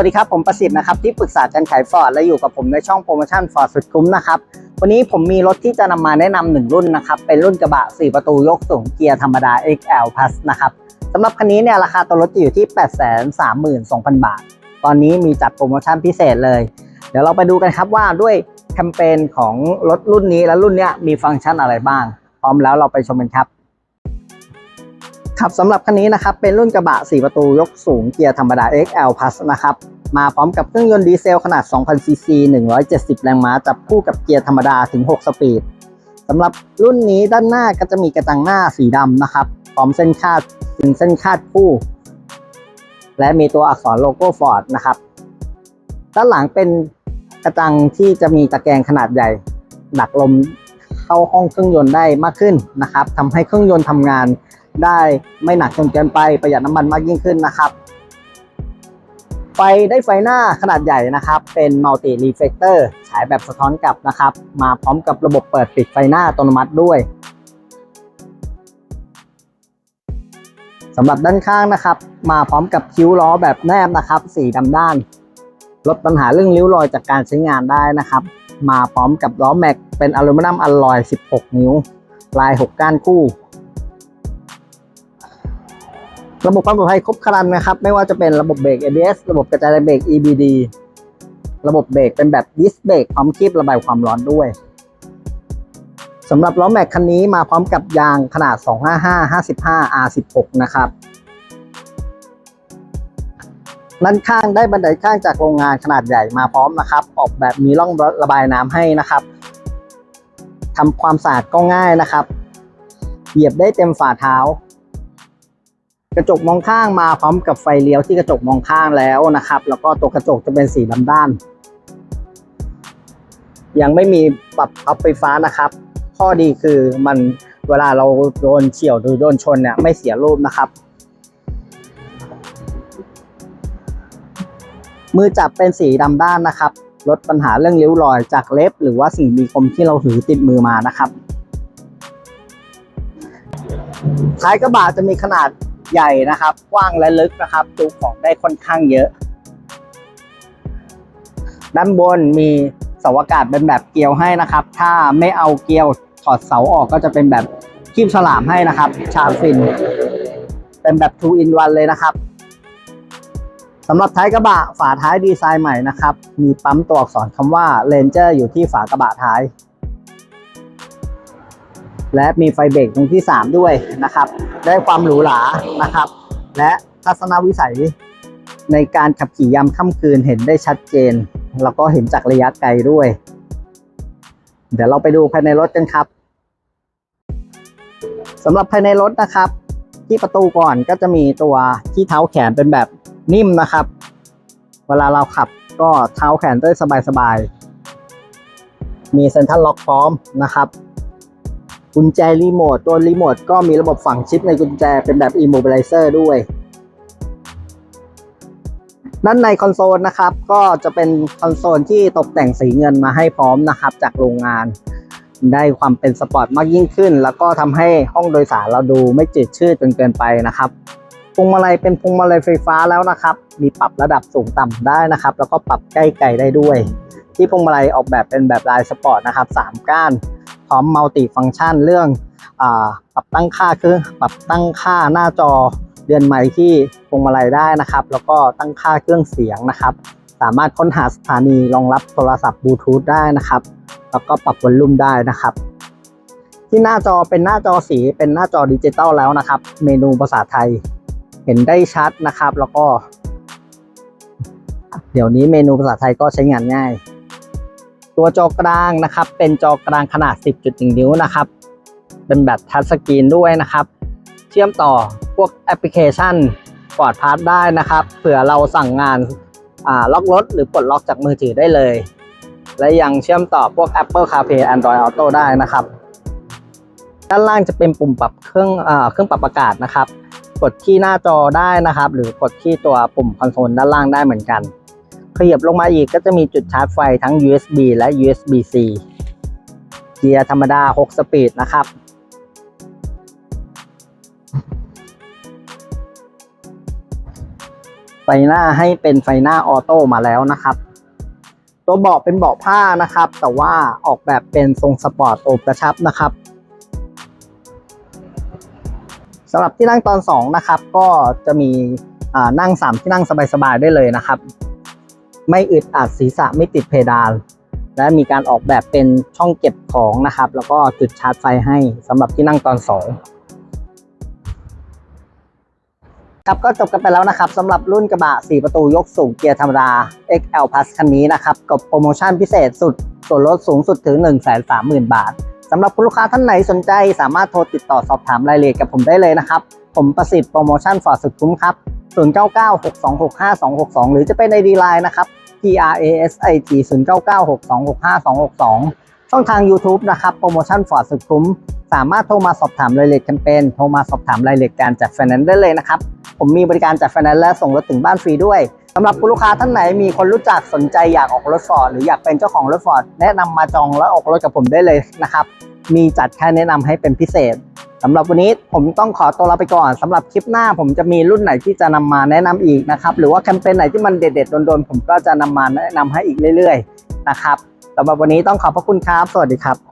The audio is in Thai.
วัสดีครับ ผมประสิทธิ์นะครับที่ปรึกษาการขายฟอร์ดและอยู่กับผมในช่องโปรโมชั่นฟอร์ดสุดคุ้มนะครับวันนี้ผมมีรถที่จะนำมาแนะนำหนึ่งรุ่นนะครับเป็นรุ่นกระบะ 4 ประตูยกสูงเกียร์ธรรมดา XL Plus นะครับสำหรับคันนี้เนี่ยราคาตัวรถจะอยู่ที่ 832,000 บาท ตอนนี้มีจัดโปรโมชั่นพิเศษเลย เดี๋ยวเราไปดูกันครับว่าด้วยแคมเปญของรถรุ่นนี้และรุ่นเนี้ยมีฟังก์ชันอะไรบ้าง พร้อมแล้วเราไปชมกันครับครับสำหรับคันนี้นะครับเป็นรุ่นกระบะ 4 ประตูยกสูงเกียร์ธรรมดา XL Plus นะครับ มาพร้อมกับเครื่องยนต์ดีเซลขนาด 2,000 ซีซี 170 แรงม้า จับคู่กับเกียร์ธรรมดาถึง 6 สปีดสำหรับรุ่นนี้ด้านหน้าก็จะมีกระจังหน้าสีดำนะครับ พร้อมเส้นคาดถึงเส้นคาดคู่ และมีตัวอักษรโลโก้ Ford นะครับ ด้านหลังเป็นกระจังที่จะมีตะแกรงขนาดใหญ่ ดักลมเข้าห้องเครื่องยนต์ได้มากขึ้นนะครับทำให้เครื่องยนต์ทำงานได้ไม่หนักจนเกินไปประหยัดน้ำมันมากยิ่งขึ้นนะครับ ไฟได้ไฟหน้าขนาดใหญ่นะครับ เป็นมัลติรีเฟ c เตอร์ฉายแบบสะท้อนกลับนะครับ มาพร้อมกับระบบเปิดปิดไฟหน้าอัตโนมัติด้วยสำหรับด้านข้างนะครับ มาพร้อมกับคิ้วล้อแบบแนบนะครับ สีดำด้าน ลดปัญหาเรื่องริ้วรอยจากการใช้งานได้นะครับ มาพร้อมกับล้อแม็กเป็นอลูมิเนียมอลลอย 16 นิ้ว ลาย 6 ก้านคู่ ระบบความปลอดภัยครบครันนะครับ ไม่ว่าจะเป็นระบบเบรก ABS ระบบกระจายแรงเบรก EBD ระบบเบรกเป็นแบบดิสเบรกพร้อมคีบระบายความร้อนด้วยสำหรับล้อแม็กคันนี้มาพร้อมกับยางขนาด 255 55 R16 นะครับด้านข้างได้บันไดข้างจากโรงงานขนาดใหญ่มาพร้อมนะครับ ออกแบบมีร่องระบายน้ำให้นะครับทำความสะอาดก็ง่ายนะครับ เหยียบได้เต็มฝ่าเท้า กระจกมองข้างมาพร้อมกับไฟเลี้ยวที่กระจกมองข้างแล้วนะครับ แล้วก็ตัวกระจกจะเป็นสีดำด้าน ยังไม่มีปรับพับไฟฟ้านะครับ ข้อดีคือมันเวลาเราโดนเฉี่ยวหรือโดนชนเนี่ยไม่เสียรูปนะครับ มือจับเป็นสีดำด้านนะครับ ลดปัญหาเรื่องริ้วรอยจากเล็บ หรือว่าสิ่งมีคมที่เราถือติดมือมานะครับท้ายกระบะจะมีขนาด ใหญ่นะครับ กว้างและลึกนะครับจุของได้ค่อนข้างเยอะ ด้านบนมีเสาอากาศเป็นแบบเกลียวให้นะครับ ถ้าไม่เอาเกลียวถอดเสาออกก็จะเป็นแบบคีบฉลามให้นะครับ ชาฟิน เป็นแบบ 2 in 1 เลยนะครับสำหรับท้ายกระบะฝาท้ายดีไซน์ใหม่นะครับ มีปั๊มตัวอักษรคำว่า Ranger อยู่ที่ฝากระบะท้าย และมีไฟเบรกตรงที่ 3 ด้วยนะครับ ได้ความหรูหรานะครับ และทัศนวิสัยในการขับขี่ยามค่ำคืนเห็นได้ชัดเจน แล้วก็เห็นจากระยะไกลด้วย เดี๋ยวเราไปดูภายในรถกันครับสำหรับภายในรถนะครับ ที่ประตูก่อนก็จะมีตัวที่เท้าแขนเป็นแบบนิ่มนะครับ เวลาเราขับก็เท้าแขนได้สบายๆมีเซ็นทรัลล็อกพร้อมนะครับ กุญแจรีโมทตัวรีโมทก็มีระบบฝังชิปในกุญแจเป็นแบบ Immobilizer ด้วย ด้านในคอนโซลนะครับ ก็จะเป็นคอนโซลที่ตกแต่งสีเงินมาให้พร้อมนะครับ จากโรงงาน ได้ความเป็นสปอร์ตมากยิ่งขึ้น แล้วก็ทำให้ห้องโดยสารเราดูไม่จืดชืดจนเกินไปนะครับพวงมาลัยเป็นพวงมาลัยไฟฟ้าแล้วนะครับ มีปรับระดับสูงต่ำได้นะครับ แล้วก็ปรับใกล้ไกลได้ด้วย ที่พวงมาลัยออกแบบเป็นแบบลายสปอร์ตนะครับ 3 ก้าน พร้อมมัลติฟังก์ชันเรื่องอปรับตั้งค่าคือปรับตั้งค่าหน้าจอเดือนใหม่ที่พวงมาลัยได้นะครับ แล้วก็ตั้งค่าเครื่องเสียงนะครับ สามารถค้นหาสถานีรองรับโทรศัพท์บลูทูธได้นะครับ แล้วก็ปรับวอลลุ่มได้นะครับ ที่หน้าจอเป็นหน้าจอสีเป็นหน้าจอดิจิตอลแล้วนะครับ เมนูภาษาไทยเห็นได้ชัดนะครับ แล้วก็ เดี๋ยวนี้เมนูภาษาไทยก็ใช้งานง่าย ตัวจอกลางนะครับ เป็นจอกลางขนาด 10.1 นิ้วนะครับ เป็นแบบทัชสกรีนด้วยนะครับ เชื่อมต่อพวกแอปพลิเคชันปลอดพาสได้นะครับ เผื่อเราสั่งงานล็อกรถหรือปลดล็อกจากมือถือได้เลย และยังเชื่อมต่อพวก Apple CarPlay Android Auto ได้นะครับ ด้านล่างจะเป็นปุ่มปรับเครื่องอเครื่องปรับอากาศนะครับ กดที่หน้าจอได้นะครับ หรือกดที่ตัวปุ่มคอนโซลด้านล่างได้เหมือนกัน ขยับลงมาอีกก็จะมีจุดชาร์จไฟทั้ง USB และ USB-C เกียร์ธรรมดา 6 สปีดนะครับตหน้าให้เป็นไฟหน้าออโต้มาแล้วนะครับ ตัวเบาะเป็นเบาะผ้านะครับ แต่ว่าออกแบบเป็นทรงสปอร์ตโอบกระชับนะครับสำหรับที่นั่งตอนสองนะครับ ก็จะมีนั่งสามที่นั่งสบาย ๆ ได้เลยนะครับ ไม่อึดอัดศีรษะไม่ติดเพดาน และมีการออกแบบเป็นช่องเก็บของนะครับ แล้วก็จุดชาร์จไฟให้สำหรับที่นั่งตอนสองครับก็จบกันไปแล้วนะครับสำหรับรุ่นกระบะ 4 ประตูยกสูงเกียร์ธรรมดา XL Plus คันนี้นะครับกับโปรโมชั่นพิเศษสุด ส่วนลดสูงสุดถึง 130,000 บาทสำหรับคุณลูกค้าท่านไหนสนใจ สามารถโทรติดต่อสอบถามรายละเอียดกับผมได้เลยนะครับ ผมประสิทธิ์โปรโมชั่นฟอดสุดคุ้มครับ 0996265262 หรือจะเป็น ID Line นะครับ P R A S I T 0996265262 ช่องทาง YouTube นะครับ โปรโมชั่นฟอร์ดสุดคุ้ม สามารถโทรมาสอบถามรายละเอียดแคมเปญโทรมาสอบถามรายละเอียดการจัดไฟแนนซ์ได้เลยนะครับ ผมมีบริการจัดไฟแนนซ์และส่งรถถึงบ้านฟรีด้วยสำหรับคุณลูกค้าท่านไหนมีคนรู้จักสนใจอยากออกรถฟอร์ดหรืออยากเป็นเจ้าของรถฟอร์ดแนะนำมาจองแล้วออกรถกับผมได้เลยนะครับ มีจัดค่าแนะนำให้เป็นพิเศษ สำหรับวันนี้ผมต้องขอตัวลาไปก่อนสำหรับคลิปหน้าผมจะมีรุ่นไหนที่จะนำมาแนะนำอีกนะครับ หรือว่าแคมเปญไหนที่มันเด็ดๆโดนๆผมก็จะนำมาแนะนำให้อีกเรื่อย ๆ นะครับสำหรับวันนี้ต้องขอบพระคุณครับ สวัสดีครับ